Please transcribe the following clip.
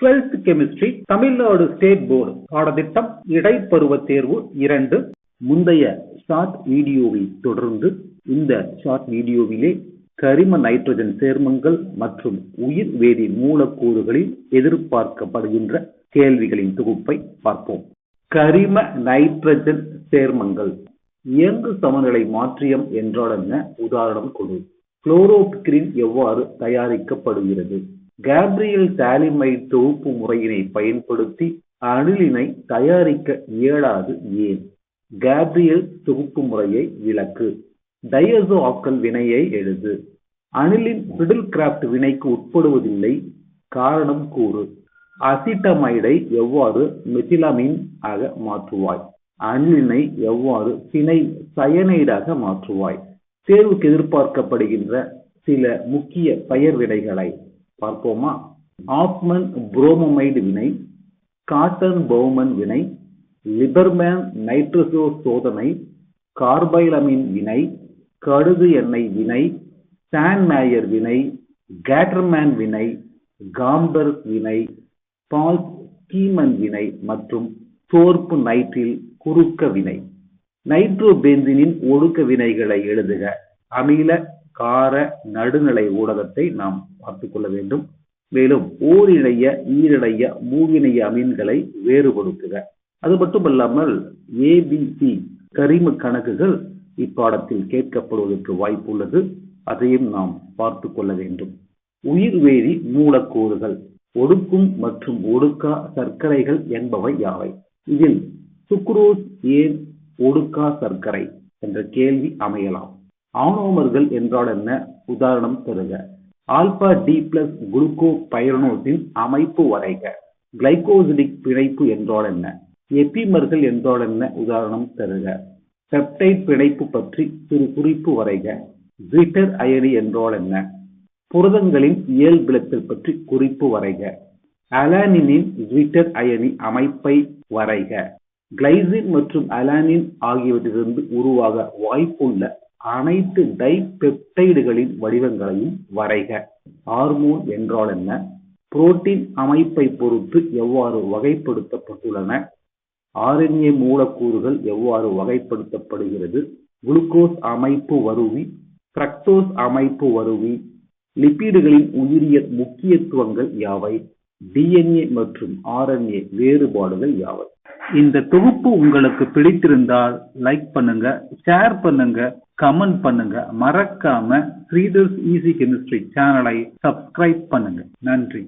Twelfth chemistry Tamil Nadu state board பாடத்திட்டம் இடைப்பருவ தேர்வு இரண்டு. முந்தைய ஷார்ட் வீடியோவை தொடர்ந்து இந்த ஷார்ட் வீடியோவிலே கரிம நைட்ரஜன் சேர்மங்கள் மற்றும் உயிர் வேதி மூலக்கூறுகளில் எதிர்பார்க்கப்படுகின்ற கேள்விகளின் தொகுப்பை பார்ப்போம். கரிம நைட்ரஜன் சேர்மங்கள். இயங்கு சமநிலை மாற்றியம் என்றால் என்ன? உதாரணம் கொடு. குளோரோபிக்ரின் எவ்வாறு தயாரிக்கப்படுகிறது? கேப்ரியல் சாலிமைட் தொகுப்பு முறையினை பயன்படுத்தி அணிலினை தயாரிக்க இயலாது ஏன்? கேப்ரியல் தொகுப்பு முறையை விளக்கு. டயசோ ஆக்கல் வினையை எழுது. அணிலின் பிடில் கிராப்ட் வினைக்கு உட்படுவதில்லை. காரணம் கூறு. அசிட்டமைடை எவ்வாறு மெத்திலமின் ஆக மாற்றுவாய்? அணிலினை எவ்வாறு சினை சயனைடாக மாற்றுவாய்? தேர்வுக்கு எதிர்பார்க்கப்படுகின்ற சில முக்கிய பெயர் வினைகளை பார்ப்போமா? ஆப்மன் புரோமமைடு வினை காட்டன் பௌமன் வினை லிபர்மேன் நைட்ரசோ சோதனை கார்பைலமின் வினை கடுகு எண்ணெய் வினை சான்மேயர் வினை கேட்டர்மேன் வினை காம்பர்க் வினை பால் கீமன் வினை மற்றும் சோர்ப்பு நைட்ரில் குறுக்க வினை. நைட்ரோபென்சினின் ஒடுக்க வினைகளை எழுதுக. அமில கார நடுநிலை ஊடகத்தை நாம் பார்த்துக் கொள்ள வேண்டும். மேலும் ஓரிழைய ஈரிழைய மூவிணைய அமீன்களை வேறுபடுத்துக. அது மட்டுமல்லாமல் ஏபிசி கரிம கணக்குகள் இப்பாடத்தில் கேட்கப்படுவதற்கு வாய்ப்புள்ளது. அதையும் நாம் பார்த்து கொள்ள வேண்டும். உயிர்வேதி மூலக்கூறுகள் ஒடுக்கும் மற்றும் ஒடுக்கா சர்க்கரைகள் என்பவை யாவை? இதில் சுக்ரோஸ் ஏன் ஒடுக்கா சர்க்கரை? என்ற கேள்வி அமையலாம். ஆனோமர்கள் என்றால் என்ன? உதாரணம் தருக. ஆல்பா டி பிளஸ் குளுக்கோ பைரனோஸின் அமைப்பு வரைக. கிளைகோசிடிக் பிணைப்பு என்றால் என்ன? எப்பிமர்கள் என்றால் என்ன? உதாரணம் தருக. பெப்டைட் பிணைப்பு பற்றி சிறு குறிப்பு வரைக. ஜிட்டர் அயனி என்றால் என்ன? புரதங்களின் இயல்பிலத்தல் பற்றி குறிப்பு வரைக. அலானினின் ஜிட்டர் அயனி அமைப்பை வரைக. கிளைசின் மற்றும் அலானின் ஆகியவற்றிலிருந்து உருவாக வாய்ப்புள்ள அனைத்து டைபெப்டைடுகளின் வடிவங்களையும் வரைக. ஹார்மோன் என்றால் என்ன? புரோட்டீன் அமைப்பை பொறுத்து எவ்வாறு வகைப்படுத்தப்பட்டுள்ளன? ஆர்என்ஏ மூலக்கூறுகள் எவ்வாறு வகைப்படுத்தப்படுகிறது? குளுக்கோஸ் அமைப்பு வருவி ஃப்ரக்டோஸ் அமைப்பு வருவி லிப்பிடுகளின் உயிரியல் முக்கியத்துவங்கள் யாவை? டிஎன்ஏ மற்றும் ஆர்என்ஏ வேறுபாடுகள் யாவை? இந்த தொகுப்பு உங்களுக்கு பிடித்திருந்தால் லைக் பண்ணுங்க ஷேர் பண்ணுங்க கமெண்ட் பண்ணுங்க. மறக்காம ஸ்ரீதர்ஸ் ஈஸி கெமிஸ்ட்ரி சேனலை சப்ஸ்கிரைப் பண்ணுங்க. நன்றி.